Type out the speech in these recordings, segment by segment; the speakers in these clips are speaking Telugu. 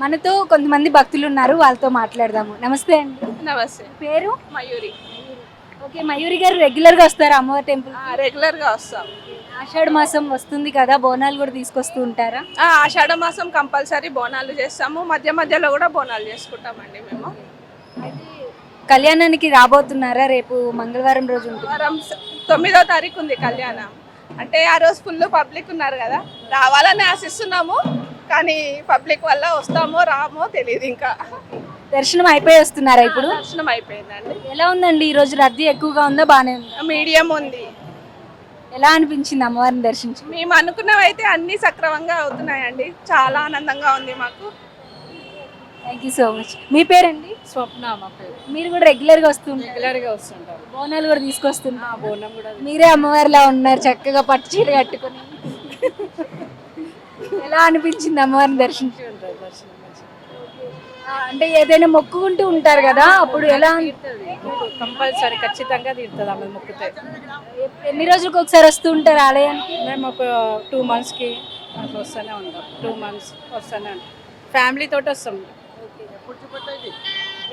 మనతో కొంతమంది భక్తులు ఉన్నారు వాళ్ళతో మాట్లాడదాము. నమస్తే అండి. నమస్తే. పేరు? మయూరి. ఓకే మయూరి గారు రెగ్యులర్గా వస్తారు అమ్మవారి టెంపుల్? ఆ, రెగ్యులర్గా వస్తాం. ఆషాఢ మాసం వస్తుంది కదా బోనాలు కూడా తీసుకొస్తూ ఉంటారా? ఆ, ఆషాఢ మాసం కంపల్సరీ బోనాలు చేస్తాము. మధ్య మధ్యలో కూడా బోనాలు చేసుకుంటామండి మేము. కళ్యాణానికి రాబోతున్నారా? రేపు మంగళవారం రోజు ఉంటుంది. వారం స- తొమ్మిదో తారీఖు ఉంది కళ్యాణం. అంటే ఆ రోజు ఫుల్ పబ్లిక్ ఉన్నారు కదా రావాలని ఆశిస్తున్నాము. కానీ పబ్లిక్ వల్ల వస్తామో రామో తెలియదు ఇంకా. దర్శనం అయిపోయి వస్తున్నారా ఇప్పుడు? దర్శనం అయిపోయిందండి. ఎలా ఉందండి? ఈ రోజు రద్దీ ఎక్కువగా ఉందా? బాగానే ఉందా? మీడియం ఉంది. ఎలా అనిపించింది అమ్మవారిని దర్శించి మేము అనుకున్నవి అయితే అన్ని సక్రమంగా అవుతున్నాయండి. చాలా ఆనందంగా ఉంది మాకు. థ్యాంక్ యూ సో మచ్ మీ పేరండి? స్వప్న మా పేరు. మీరు కూడా రెగ్యులర్గా వస్తుంటారు రెగ్యులర్గా వస్తుంటారు. బోనాలు కూడా తీసుకొస్తున్నారు ఆ బోనం కూడా మీరే అమ్మవారిలా ఉన్నారు చక్కగా పట్టు చీర కట్టుకుని. ఎలా అనిపించింది అమ్మవారిని దర్శించి? దర్శనం అంటే ఏదైనా మొక్కుకుంటూ ఉంటారు కదా అప్పుడు ఎలా? కంపల్సరీ ఖచ్చితంగా తీరుతుంది ఆమె మొక్కుతే. ఎన్ని రోజులకు ఒకసారి వస్తూ ఉంటారు ఆలయానికి? మేము ఒక టూ మంత్స్కి వస్తూనే ఉంటాం. టూ మంత్స్ వస్తూనే ఉంటాం. ఫ్యామిలీ తోటి వస్తాం.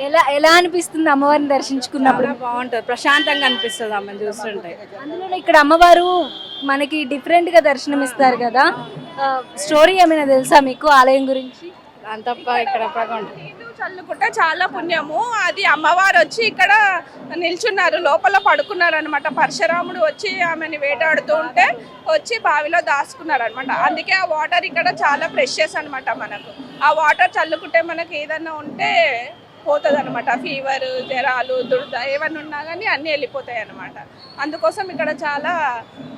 ఎలా ఎలా అనిపిస్తుంది అమ్మవారిని దర్శించుకున్నప్పుడు? బాగుంటుంది. ప్రశాంతంగా అనిపిస్తుంది ఆమెను చూస్తుంటే. అందులో ఇక్కడ అమ్మవారు మనకి డిఫరెంట్గా దర్శనం ఇస్తారు కదా. స్టోరీ ఏమైనా తెలుసా మీకు ఆలయం గురించి? అంత ఇక్కడ చల్లుకుంటే చాలా పుణ్యము. అది అమ్మవారు వచ్చి ఇక్కడ నిల్చున్నారు. లోపల పడుకున్నారు అనమాట పరశురాముడు వచ్చి ఆమెని వేటాడుతూ ఉంటే వచ్చి బావిలో దాచుకున్నారు అనమాట అందుకే ఆ వాటర్ ఇక్కడ చాలా ప్రెషియస్ అనమాట మనకు. ఆ వాటర్ చల్లుకుంటే మనకి ఏదన్నా ఉంటే పోతుంది అనమాట ఫీవర్ జ్వరాలు దురద ఏమన్నా ఉన్నా కానీ అన్నీ వెళ్ళిపోతాయి అనమాట అందుకోసం ఇక్కడ చాలా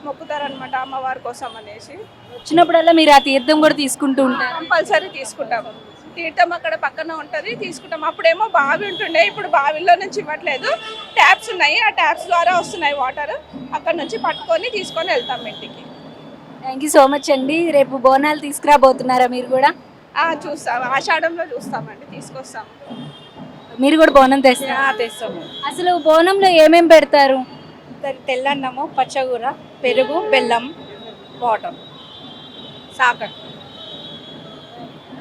మొక్కుతారనమాట అమ్మవారి కోసం అనేసి. వచ్చినప్పుడల్లా మీరు ఆ తీర్థం కూడా తీసుకుంటూ ఉంటారు. కంపల్సరీ తీసుకుంటాము. తీర్థం అక్కడ పక్కన ఉంటుంది తీసుకుంటాం. అప్పుడేమో బావి ఉంటుండే ఇప్పుడు బావిలో నుంచి ఇవ్వట్లేదు. ట్యాప్స్ ఉన్నాయి ఆ ట్యాప్స్ ద్వారా వస్తున్నాయి వాటర్. అక్కడ నుంచి పట్టుకొని తీసుకొని వెళ్తాం ఇంటికి. థ్యాంక్ యూ సో మచ్ అండి. రేపు బోనాలు తీసుకురాబోతున్నారా మీరు కూడా? చూస్తాం. ఆషాఢంలో చూస్తామండి తీసుకొస్తాం. మీరు కూడా బోనం తెస్తారా తెస్తాము. అసలు బోనంలో ఏమేం పెడతారు? తెల్లన్నము పచ్చగూర పెరుగు బెల్లం వాటర్. సాకర్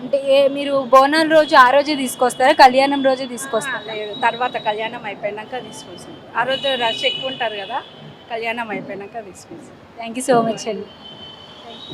అంటే ఏ మీరు బోనాల రోజు ఆ రోజే తీసుకొస్తారా? కళ్యాణం రోజే తీసుకొస్తారా? లేదు. తర్వాత కళ్యాణం అయిపోయినాక తీసుకొస్తాం. ఆ రోజు రష్ ఎక్కువ ఉంటారు కదా కళ్యాణం అయిపోయినాక తీసుకొస్తాం. థ్యాంక్ యూ సో మచ్ అండి.